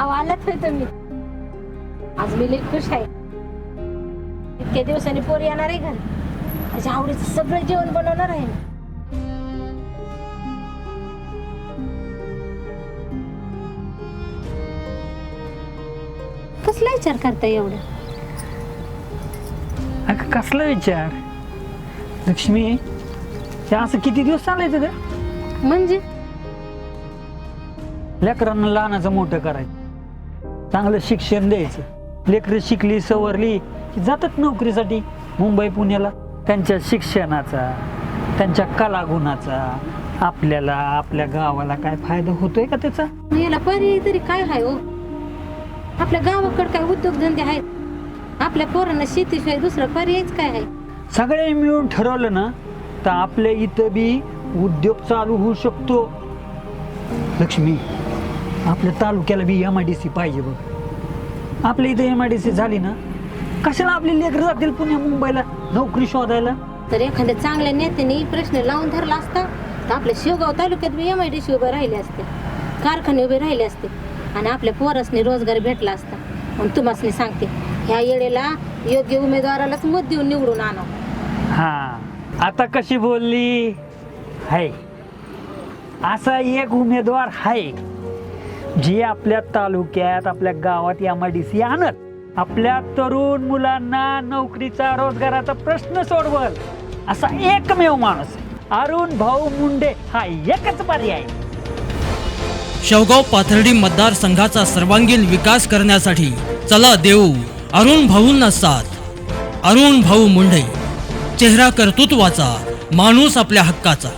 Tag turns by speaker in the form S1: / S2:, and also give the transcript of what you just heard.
S1: अहो आलात होय तुम्ही. आज मी लई खुश आहे. इतक्या दिवसांनी पोरी येणार आहे घरी. माझ्या आवडीचं सगळं जेवण बनवणार आहे मी. कसला विचार करताय एवढं?
S2: अगं कसला विचार? लक्ष्मी हे असं किती दिवस चालायचं का
S1: म्हणजे?
S2: लेकरांना लहानाचं मोठं करायचं. चांगलं शिक्षण द्यायचं. लेकरं शिकली सवरली की जातात नोकरीसाठी. मुंबई पुण्याला. त्यांच्या शिक्षणाचा त्यांच्या कलागुणाचा आपल्याला आपल्या गावाला काय फायदा होतोय का त्याचा?
S1: याला पर्याय तरी काय आहे हो? आपल्या गावाकडे काय उद्योगधंदे आहेत? आपल्या पोरांना शेतीशिवाय दुसरा पर्यायच काय आहे?
S2: सगळे मिळून ठरवलं ना तर आपल्या इथं बी उद्योग चालू होऊ शकतो. लक्ष्मी आपल्या तालुक्याला B M I D C पाहिजे बघ. आपल्या इथं एम आय डी सी झाली ना कशाला आपले लेकरं जातील पुण्या मुंबईला नोकरी शोधायला?
S1: तर एखाद्या चांगल्या नेत्याने प्रश्न लावून धरला असता तर आपल्या शिवगाव तालुक्यात B M I D C उभे राहिले असते कारखाने उभे राहिले असते आणि आपल्या पोरासने रोजगार भेटला असता. आणि तुम्हाला सांगते ह्या येळेला योग्य उमेदवारालाच मत देऊन निवडून आणा.
S2: हा आता कशी बोलली? हाय. असा एक उमेदवार आहे जी आपल्या तालुक्यात आपल्या गावात एम आय डी सी आणत आपल्या तरुण मुलांना नोकरीचा रोजगाराचा प्रश्न सोडवल असा एकमेव माणूस अरुण भाऊ मुंडे हा एकच पर्याय.
S3: शेवगाव पाथर्डी मतदारसंघाचा सर्वांगीण विकास करण्यासाठी चला देऊ अरुण भाऊंना साथ. अरुण भाऊ मुंडे चेहरा कर्तृत्वाचा माणूस आपल्या हक्काचा.